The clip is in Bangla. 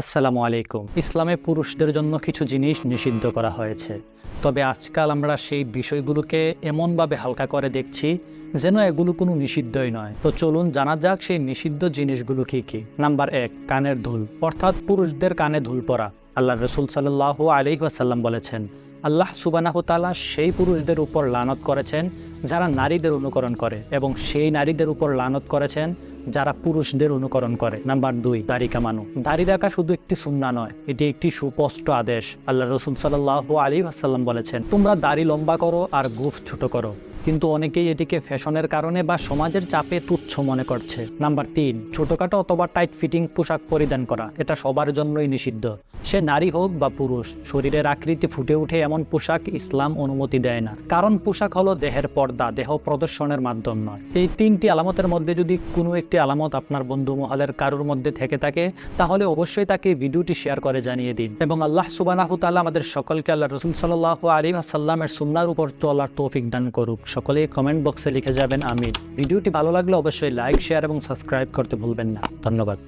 আসসালামু আলাইকুম। ইসলামে পুরুষদের জন্য কিছু জিনিস নিষিদ্ধ করা হয়েছে। তবে আজকাল আমরা সেই বিষয়গুলোকে এমনভাবে হালকা করে দেখছি যেন এগুলো কোনো নিষিদ্ধই নয়। তো চলুন জানা যাক সেই নিষিদ্ধ জিনিসগুলো কি কি। নাম্বার এক, কানের ধুল। অর্থাৎ পুরুষদের কানে ধুল পরা। আল্লাহ রসুল সাল্লাহ আলি ওয়াসাল্লাম বলেছেন, আল্লাহ সুবানাহ তালা সেই পুরুষদের উপর লানত করেছেন যারা নারীদের অনুকরণ করে এবং সেই নারীদের উপর লানত করেছেন যারা পুরুষদের অনুকরণ করে। নাম্বার দুই, দাড়ি কামানো। দাড়ি রাখা শুধু একটি সুন্না নয়, এটি একটি সুস্পষ্ট আদেশ। আল্লাহ রসুল সাল্লাহ আলী আসাল্লাম বলেছেন, তোমরা দাড়ি লম্বা করো আর গুফ ছোট করো। কিন্তু অনেকেই এটিকে ফ্যাশনের কারণে বা সমাজের চাপে তুচ্ছ মনে করছে। নাম্বার তিন, ছোটখাটো অথবা টাইট ফিটিং পোশাক পরিধান করা, এটা সবার জন্যই নিষিদ্ধ। সে নারী হোক বা পুরুষ, শরীরের আকৃতি ফুটে ওঠে এমন পোশাক ইসলাম অনুমতি দেয় না। কারণ পোশাক হলো দেহের পর্দা, দেহ প্রদর্শনের মাধ্যম নয়। এই তিনটি আলামতের মধ্যে যদি কোনো একটি আলামত আপনার বন্ধু মহলের কারোর মধ্যে থেকে থাকে, তাহলে অবশ্যই তাকে ভিডিওটি শেয়ার করে জানিয়ে দিন। এবং আল্লাহ সুবানাহ তাআলা আমাদের সকলকে আল্লাহ রসুল সাল্লাহ আলী আসাল্লামের সুন্নার উপর চলার তৌফিক দান করুক। সকলেই কমেন্ট বক্সে লিখে যাবেন, আমিন। ভিডিওটি ভালো লাগলে অবশ্যই লাইক শেয়ার এবং সাবস্ক্রাইব করতে ভুলবেন না। ধন্যবাদ।